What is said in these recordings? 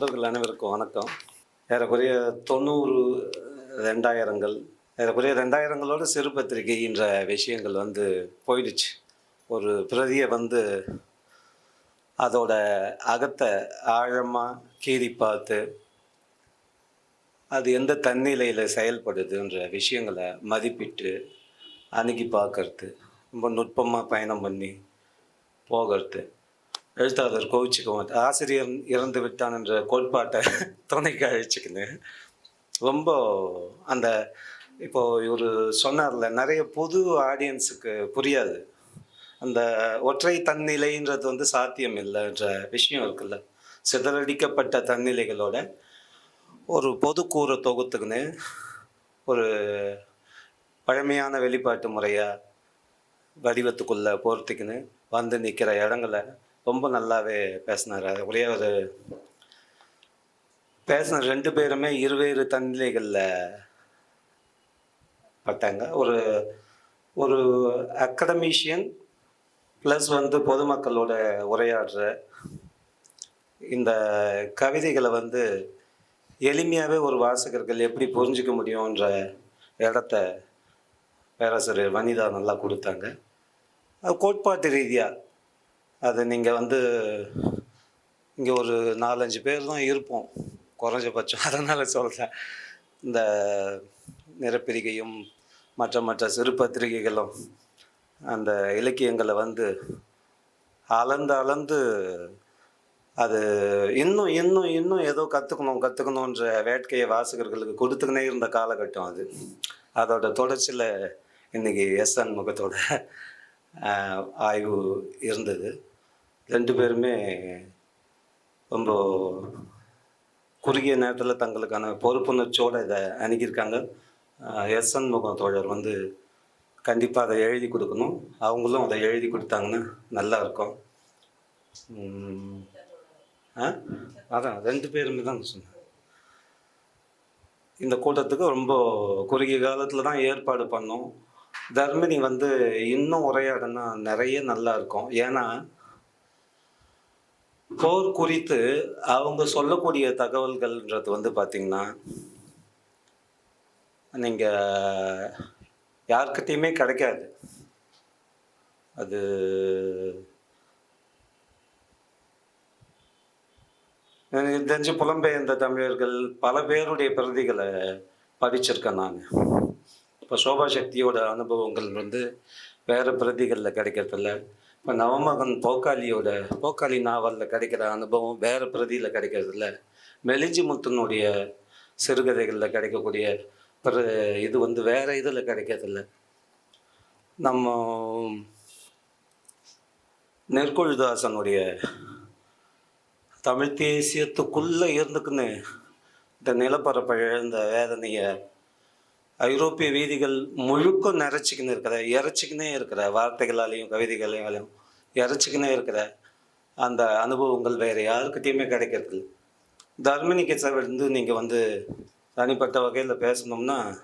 நண்பர்கள் அனைவருக்கும் வணக்கம். ஏறக்குறைய தொண்ணூறு ரெண்டாயிரங்கள் ஏறக்குறைய ரெண்டாயிரங்களோட சிறு பத்திரிகைன்ற விஷயங்கள் வந்து போயிடுச்சு. ஒரு பிரதியை வந்து அதோட அகத்தை ஆழமாக கீறி பார்த்து அது எந்த தன்னிலையில் செயல்படுதுன்ற விஷயங்களை மதிப்பிட்டு அணுகி பார்க்கறது ரொம்ப நுட்பமாக பயணம் பண்ணி போகிறது. எழுத்தாளர் கோவிச்சுக்க மாட்டேன் ஆசிரியர் இறந்து விட்டான் என்ற கோட்பாட்டை துணைக்கு அழிச்சுக்கின்னு. ரொம்ப அந்த இப்போ இவர் சொன்னார்ல நிறைய புது ஆடியன்ஸுக்கு புரியாது. அந்த ஒற்றை தன்னிலைன்றது வந்து சாத்தியம் இல்லைன்ற விஷயம் இருக்குல்ல. சிதறடிக்கப்பட்ட தன்னிலைகளோட ஒரு பொதுக்கூற தொகுத்துக்குன்னு ஒரு பழமையான வெளிப்பாட்டு முறையாக வடிவத்துக்குள்ளே போகிறதுக்குன்னு வந்து நிற்கிற இடங்களை ரொம்ப நல்லாவே பேசினார். அது ஒரே ஒரு பேசின ரெண்டு பேருமே இருவேறு தன்னிலைகளில் பட்டாங்க. ஒரு ஒரு அகடமிஷியன் ப்ளஸ் வந்து பொதுமக்களோட உரையாடுற இந்த கவிதைகளை வந்து எளிமையாகவே ஒரு வாசகர்கள் எப்படி புரிஞ்சிக்க முடியுன்ற இடத்த பேராசிரியர் வனிதா நல்லா கொடுத்தாங்க. அது கோட்பாட்டு ரீதியாக அது நீங்கள் வந்து இங்கே ஒரு நாலஞ்சு பேர் தான் இருப்போம் குறைஞ்சபட்சம். அதனால் சொல்கிறேன் இந்த நிறப்பிரிகையும் மற்ற மற்ற சிறு பத்திரிகைகளும் அந்த இலக்கியங்களை வந்து அளந்து அளந்து அது இன்னும் இன்னும் இன்னும் ஏதோ கற்றுக்கணும் கற்றுக்கணுன்ற வேட்கையை வாசகர்களுக்கு கொடுத்துக்கினே இருந்த காலகட்டம் அது. அதோட தொடர்ச்சியில் இன்னைக்கு எஸ்என் முகத்தோட ஆய்வு இருந்தது. ரெண்டு பேருமே ரொம்ப குறுகிய நேரத்தில் தங்களுக்கான பொறுப்புணர்ச்சியோடு இதை அணுகியிருக்காங்க எஸ்என் முகம் தோழர் வந்து கண்டிப்பாக அதை எழுதி கொடுக்கணும். அவங்களும் அதை எழுதி கொடுத்தாங்கன்னா நல்லா இருக்கும். ஆ? அதான் ரெண்டு பேருமே தான் சொன்னேன் இந்த கூட்டத்துக்கு ரொம்ப குறுகிய காலத்தில் தான் ஏற்பாடு பண்ணோம். தர்மினி வந்து இன்னும் உரையாடுனா நிறைய நல்லா இருக்கும். ஏன்னா போர் குறித்து அவங்க சொல்லக்கூடிய தகவல்கள்ன்றது வந்து பார்த்திங்கன்னா நீங்கள் யாருக்கிட்டேயுமே கிடைக்காது. அது எனக்கு தெரிஞ்சு புலம்பெயர்ந்த தமிழர்கள் பல பேருடைய பிரதிகளை படிச்சிருக்கேன் நான். இப்போ சோபா சக்தியோட அனுபவங்கள் வந்து வேறு பிரதிகளில் கிடைக்கிறதில்ல. இப்போ நவமகன் போக்காளியோட போக்காளி நாவலில் கிடைக்கிற அனுபவம் வேறு பிரதியில் கிடைக்கிறதில்ல மெலிஞ்சி முத்தனுடைய சிறுகதைகளில் கிடைக்கக்கூடிய பிற இது வந்து வேறு இதில் கிடைக்கிறதில்ல. நம்ம நெற்கொழுதாசனுடைய தமிழ் தேசியத்துக்குள்ளே இருந்துக்குன்னு இந்த நிலப்பரப்பை இழந்த வேதனையை ஐரோப்பிய வீதிகள் முழுக்க நிறைச்சிக்கின்னு இருக்கிற இறைச்சிக்கினே இருக்கிற வார்த்தைகளாலையும் கவிதைகளாலையும் இறைச்சிக்கினே இருக்கிற அந்த அனுபவங்கள் வேறு யாருக்கிட்டேயுமே கிடைக்கிறது தர்மினிக்கு கிச்சா நீங்கள் வந்து தனிப்பட்ட வகையில் பேசணும்னா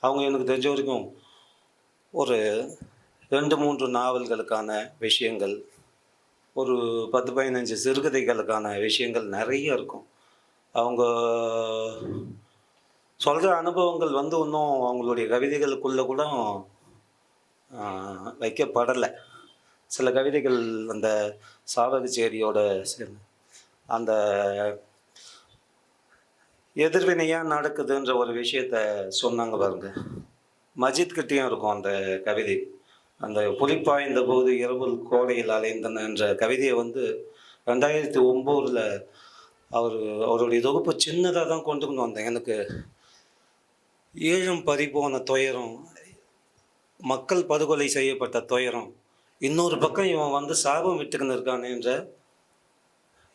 அவங்க எனக்கு தெரிஞ்ச வரைக்கும் ஒரு ரெண்டு மூன்று நாவல்களுக்கான விஷயங்கள் ஒரு பத்து பதினஞ்சு சிறுகதைகளுக்கான விஷயங்கள் நிறைய இருக்கும். அவங்க சொல்கிற அனுபவங்கள் வந்து இன்னும் அவங்களுடைய கவிதைகளுக்குள்ளே கூட வைக்கப்படலை. சில கவிதைகள் அந்த சாவகச்சேரியோட சேர்ந்து அந்த எதிர்வினையாக நடக்குதுன்ற ஒரு விஷயத்த சொன்னாங்க பாருங்க. மஜித் கிட்டேயும் இருக்கும் அந்த கவிதை. அந்த புலிப்பாய்ந்த போது இரவு கோடையில் அலைந்தன என்ற கவிதையை வந்து ரெண்டாயிரத்தி ஒம்போதில் அவர் அவருடைய தொகுப்பு சின்னதாக தான் கொண்டுக்கணும் கொண்டு வந்தேன். எனக்கு ஏழும் பறிபோன துயரம் மக்கள் படுகொலை செய்யப்பட்ட துயரம். இன்னொரு பக்கம் இவன் வந்து சாபம் விட்டுக்கின்னு இருக்கானேன்ற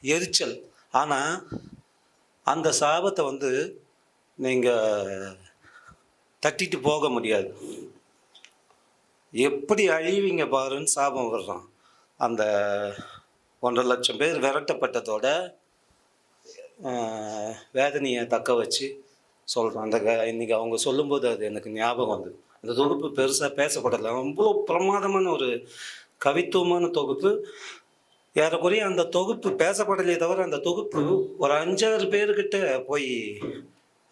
எரிச்சல். ஆனால் அந்த சாபத்தை வந்து நீங்கள் தட்டிட்டு போக முடியாது. எப்படி அழிவிங்க பாருன்னு சாபம் விடுறான். அந்த ஒன்றரை லட்சம் பேர் விரட்டப்பட்டதோட வேதனையை தக்க வச்சு சொல்கிறேன் அந்த க அவங்க சொல்லும்போது அது எனக்கு ஞாபகம் வந்து அந்த தொகுப்பு பெருசாக பேசப்படலை. அவ்வளோ பிரமாதமான ஒரு கவித்துவமான தொகுப்பு. ஏறக்குறைய அந்த தொகுப்பு பேசப்படலையே தவிர அந்த தொகுப்பு ஒரு அஞ்சாறு பேர்கிட்ட போய்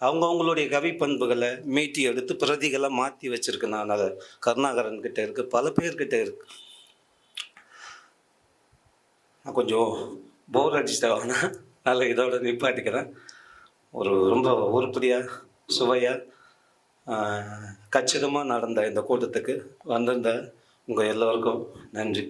அவங்கவுங்களுடைய கவி பண்புகளை மீட்டி எடுத்து பிரதிகளை மாற்றி வச்சுருக்கேன் நான் அதை கருணாகரன் கிட்ட இருக்கு. பல பேர்கிட்ட இருக்கு. நான் கொஞ்சம் போர் அடிச்சிட்டவனா நல்லா இதோட நிப்பாட்டிக்கிறேன். ஒரு ரொம்ப உருப்படியாக சுவையாக கச்சிதமாக நடந்த இந்த கூட்டத்துக்கு வந்திருந்த உங்கள் எல்லோருக்கும் நன்றி.